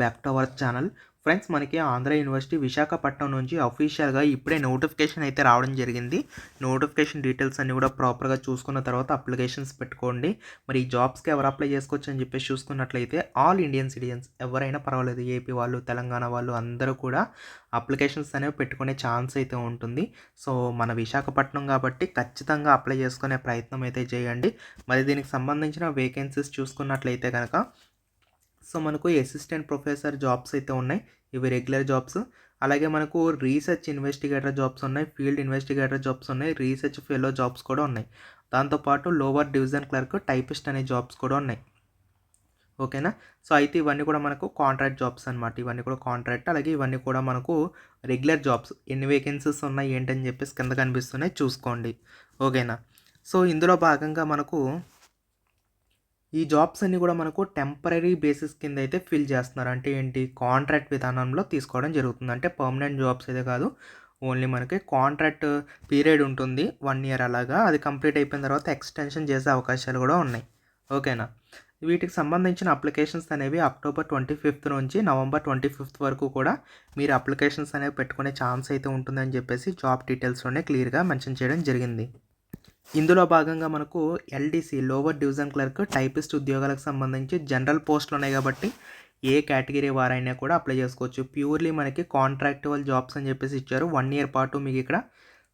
Back to our channel friends మనకి Andhra university Visakhapatnam నుంచి అఫీషియల్గా ఇప్పుడే నోటిఫికేషన్ అయితే రావడం జరిగింది. నోటిఫికేషన్ డీటెయిల్స్ అన్ని కూడా ప్రాపర్గా చూసుకున్న తర్వాత అప్లికేషన్స్ పెట్టుకోండి. మరి ఈ జాబ్స్కి ఎవరు అప్లై చేసుకోవచ్చు అని చెప్పేసి చూసుకున్నట్లయితే ఆల్ ఇండియన్ సిటిజన్స్ ఎవరైనా పర్వాలేదు ఏపీ వాళ్ళు తెలంగాణ వాళ్ళు అందరూ కూడా అప్లికేషన్స్ అనేవి పెట్టుకునే ఛాన్స్ అయితే ఉంటుంది. సో మన విశాఖపట్నం కాబట్టి ఖచ్చితంగా అప్లై చేసుకునే ప్రయత్నం అయితే చేయండి. మరి దీనికి సంబంధించిన వేకెన్సీస్ చూసుకున్నట్లయితే కనుక సో మనకు అసిస్టెంట్ ప్రొఫెసర్ జాబ్స్ అయితే ఉన్నాయి. ఇవి రెగ్యులర్ జాబ్స్ అలాగే మనకు రీసెర్చ్ ఇన్వెస్టిగేటర్ జాబ్స్ ఉన్నాయి. ఫీల్డ్ ఇన్వెస్టిగేటర్ జాబ్స్ ఉన్నాయి. రీసెర్చ్ ఫెలో జాబ్స్ కూడా ఉన్నాయి. దాంతోపాటు లోవర్ డివిజన్ క్లర్క్ టైపిస్ట్ అనే జాబ్స్ కూడా ఉన్నాయి. ఓకేనా సో అయితే ఇవన్నీ కూడా మనకు కాంట్రాక్ట్ జాబ్స్ అనమాట ఇవన్నీ కూడా కాంట్రాక్ట్ అలాగే ఇవన్నీ కూడా మనకు రెగ్యులర్ జాబ్స్ ఎన్ని వేకెన్సీస్ ఉన్నాయి ఏంటని చెప్పేసి కింద కనిపిస్తున్నాయి. చూసుకోండి. ఓకేనా సో ఇందులో భాగంగా మనకు ఈ జాబ్స్ అన్నీ కూడా మనకు టెంపరీ బేసిస్ కింద అయితే ఫిల్ చేస్తున్నారు. అంటే ఏంటి? కాంట్రాక్ట్ విధానంలో తీసుకోవడం జరుగుతుంది. అంటే పర్మనెంట్ జాబ్స్ అయితే కాదు. ఓన్లీ మనకి కాంట్రాక్ట్ పీరియడ్ ఉంటుంది. వన్ ఇయర్ అలాగా. అది కంప్లీట్ అయిపోయిన తర్వాత ఎక్స్టెన్షన్ చేసే అవకాశాలు కూడా ఉన్నాయి. ఓకేనా? వీటికి సంబంధించిన అప్లికేషన్స్ అనేవి అక్టోబర్ ట్వంటీ ఫిఫ్త్ నుంచి నవంబర్ ట్వంటీ ఫిఫ్త్ వరకు కూడా మీరు అప్లికేషన్స్ అనేవి పెట్టుకునే ఛాన్స్ అయితే ఉంటుందని చెప్పేసి జాబ్ డీటెయిల్స్లోనే క్లియర్గా మెన్షన్ చేయడం జరిగింది. ఇందులో భాగంగా మనకు LDC lower division clerk typist ఉద్యోగాలకు సంబంధించి జనరల్ పోస్టులు ఉన్నాయి కాబట్టి ఏ కేటగిరీ వారైనా కూడా అప్లై చేసుకోవచ్చు. ప్యూర్లీ మనకి కాంట్రాక్టువల్ జాబ్స్ అని చెప్పేసి ఇచ్చారు. వన్ ఇయర్ పాటు మీకు ఇక్కడ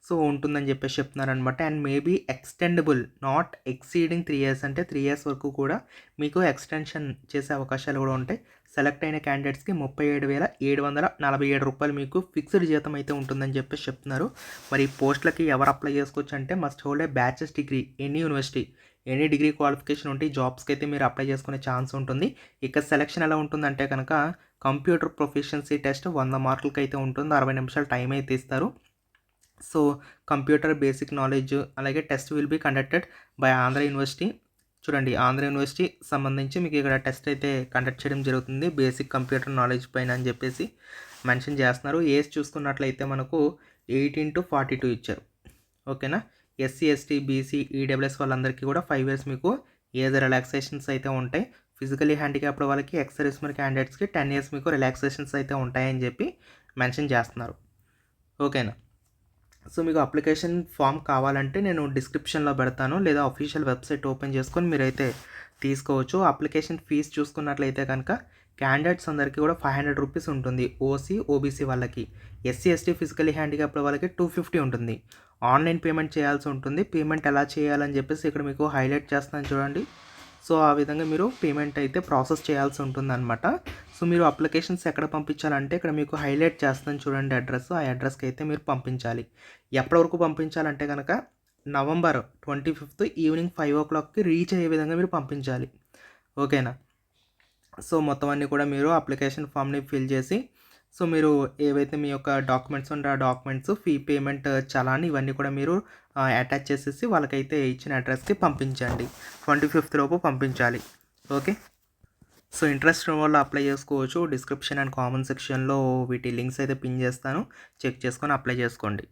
సో ఉంటుందని చెప్పేసి చెప్తున్నారనమాట and maybe extendable not exceeding three years అంటే త్రీ ఇయర్స్ వరకు కూడా మీకు ఎక్స్టెన్షన్ చేసే అవకాశాలు కూడా ఉంటాయి. సెలెక్ట్ అయిన క్యాండిడేట్స్కి ముప్పై ఏడు వేల ఏడు వందల నలభై ఏడు రూపాయలు మీకు ఫిక్స్డ్ జీతం అయితే ఉంటుందని చెప్పేసి చెప్తున్నారు. మరి పోస్టులకి ఎవరు అప్లై చేసుకోవచ్చు అంటే must hold a bachelor's degree any university any degree qualification ఉంటే జాబ్స్కి అయితే మీరు అప్లై చేసుకునే ఛాన్స్ ఉంటుంది. ఇక సెలెక్షన్ ఎలా ఉంటుందంటే కనుక కంప్యూటర్ ప్రొఫిషియన్సీ టెస్ట్ వంద మార్కులకి అయితే ఉంటుంది. అరవై నిమిషాలు టైం అయితే ఇస్తారు. సో కంప్యూటర్ బేసిక్ నాలెడ్జ్ అలాగే test will be conducted by Andhra University. చూడండి ఆంధ్ర యూనివర్సిటీ సంబంధించి మీకు ఇక్కడ టెస్ట్ అయితే కండక్ట్ చేయడం జరుగుతుంది. బేసిక్ కంప్యూటర్ నాలెడ్జ్ పైన అని చెప్పేసి మెన్షన్ చేస్తున్నారు. ఏజ్ చూసుకున్నట్లయితే మనకు ఎయిటీన్ టు ఫార్టీ టూ ఇచ్చారు. ఓకేనా? ఎస్సీ ఎస్టీ బీసీ ఈడబ్ల్యూఎస్ వాళ్ళందరికీ కూడా ఫైవ్ ఇయర్స్ మీకు ఏజ్ రిలాక్సేషన్స్ అయితే ఉంటాయి. ఫిజికలీ హ్యాండిక్యాప్డ్ వాళ్ళకి ఎక్స్ సర్వీస్మెన్ క్యాండిడేట్స్కి టెన్ ఇయర్స్ మీకు రిలాక్సేషన్స్ అయితే ఉంటాయని చెప్పి మెన్షన్ చేస్తున్నారు. ఓకేనా? సో మీకు అప్లికేషన్ ఫామ్ కావాలంటే నేను డిస్క్రిప్షన్లో పెడతాను లేదా అఫీషియల్ వెబ్సైట్ ఓపెన్ చేసుకొని మీరైతే తీసుకోవచ్చు. అప్లికేషన్ ఫీజ్ చూసుకున్నట్లయితే కనుక క్యాండిడేట్స్ అందరికీ కూడా ఫైవ్ హండ్రెడ్ రూపీస్ ఉంటుంది. ఓసీ ఓబీసీ వాళ్ళకి. ఎస్సీ ఎస్టీ ఫిజికలీ హ్యాండిక్యాప్డ్ వాళ్ళకి టూ ఫిఫ్టీ ఉంటుంది. ఆన్లైన్ పేమెంట్ చేయాల్సి ఉంటుంది. పేమెంట్ ఎలా చేయాలని చెప్పేసి ఇక్కడ మీకు హైలైట్ చేస్తాను చూడండి. సో ఆ విధంగా మీరు పేమెంట్ అయితే ప్రాసెస్ చేయాల్సి ఉంటుందన్నమాట. సో మీరు అప్లికేషన్స్ ఎక్కడ పంపించాలంటే ఇక్కడ మీకు హైలైట్ చేస్తాను చూడండి అడ్రస్ ఆ అడ్రస్కి అయితే మీరు పంపించాలి. ఎప్పటి వరకు పంపించాలంటే కనుక November twenty fifth evening five o క్లాక్కి రీచ్ అయ్యే విధంగా మీరు పంపించాలి. ఓకేనా? సో మొత్తం అన్నీ కూడా మీరు అప్లికేషన్ ఫామ్ని ఫిల్ చేసి సో మీరు ఏవైతే మీ యొక్క డాక్యుమెంట్స్ ఉంటే ఆ డాక్యుమెంట్స్ ఫీ పేమెంట్ చలాన్ ఇవన్నీ కూడా మీరు అటాచ్ చేసేసి వాళ్ళకైతే ఇచ్చిన అడ్రస్కి పంపించండి. ట్వంటీ ఫిఫ్త్ లోపు పంపించాలి. ఓకే? సో ఇంట్రెస్ట్ వాళ్ళు అప్లై చేసుకోవచ్చు. డిస్క్రిప్షన్ అండ్ కామెంట్ సెక్షన్లో వీటి లింక్స్ అయితే పిన్ చేస్తాను. చెక్ చేసుకొని అప్లై చేసుకోండి.